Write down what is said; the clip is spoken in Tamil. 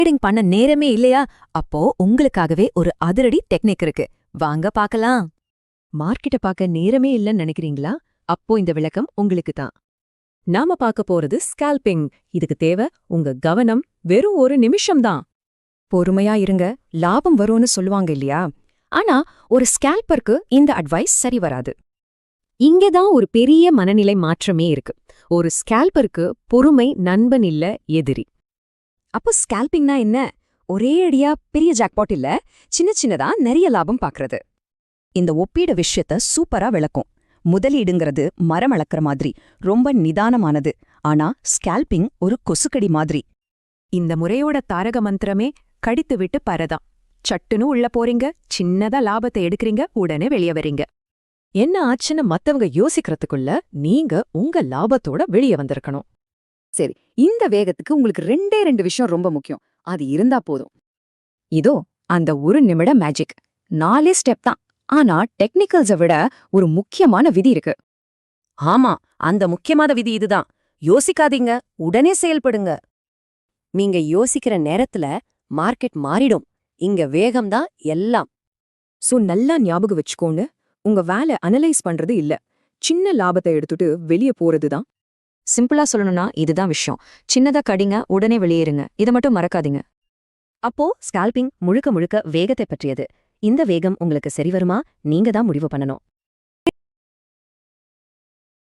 ட்ரேடிங் பண்ண நேரமே இல்லையா? அப்போ உங்களுக்காகவே ஒரு அதிரடி டெக்னிக் இருக்கு. வாங்க பார்க்கலாம். மார்க்கெட்ட பார்க்க நேரமே இல்லைன்னு நினைக்கிறீங்களா? அப்போ இந்த விளக்கம் உங்களுக்கு தான். நாம பார்க்க போறது ஸ்கால்பிங் இதுக்கு தேவை உங்க கவனம் வெறும் ஒரு நிமிஷம்தான் பொறுமையா இருங்க. லாபம் வரும்னு சொல்லுவாங்க இல்லையா? ஆனா ஒரு ஸ்கேல்பருக்கு இந்த அட்வைஸ் சரி வராது. இங்கதான் ஒரு பெரிய மனநிலை மாற்றமே இருக்கு. ஒரு ஸ்கேல்பருக்கு பொறுமை நண்பன் இல்ல எதிரி. அப்போ ஸ்கேல்பிங்னா என்ன? ஒரே அடியா பெரிய ஜாக்பாட் இல்ல சின்ன சின்னதா நிறைய லாபம் பாக்குறது. இந்த ஒப்பீடு விஷயத்த சூப்பரா விளக்கும். முதலீடுங்கிறது மரம் அளக்கிற மாதிரி ரொம்ப நிதானமானது. ஆனா ஸ்கேல்பிங் ஒரு கொசுக்கடி மாதிரி. இந்த முறையோட தாரக மந்திரமே கடித்து விட்டு பரதான் சட்டுன்னு உள்ள போறீங்க சின்னதா லாபத்தை எடுக்கறீங்க உடனே வெளிய வரீங்க. என்ன ஆச்சுன்னு மத்தவங்க யோசிக்கிறதுக்குள்ள நீங்க உங்க லாபத்தோட வெளிய வந்திருக்கணும். சரி இந்த வேகத்துக்கு உங்களுக்கு ரெண்டே ரெண்டு விஷயம் ரொம்ப முக்கியம். அது இருந்தா போதும். இதோ அந்த ஒரு நிமிட மேஜிக் நாலே ஸ்டெப் தான். ஆனா டெக்னிக்கல்ஸை விட ஒரு முக்கியமான விதி இருக்கு. ஆமா அந்த முக்கியமான விதி இதுதான். யோசிக்காதீங்க உடனே செயல்படுங்க. நீங்க யோசிக்கிற நேரத்துல மார்க்கெட் மாறிடும். இங்க வேகம்தான் எல்லாம். சோ நல்லா ஞாபகம் வச்சுக்கோன்னு உங்க வேலை அனலைஸ் பண்றது இல்ல. சின்ன லாபத்தை எடுத்துட்டு வெளிய போறது தான் சிம்பிளா சொல்லணும்னா இதுதான் விஷயம். சின்னதா கடிங்க உடனே வெளியேறுங்க. இதை மட்டும் மறக்காதீங்க. அப்போ ஸ்கால்பிங் முழுக்க முழுக்க வேகத்தை பற்றியது. இந்த வேகம் உங்களுக்கு சரி வருமா? நீங்க தான் முடிவு பண்ணணும்.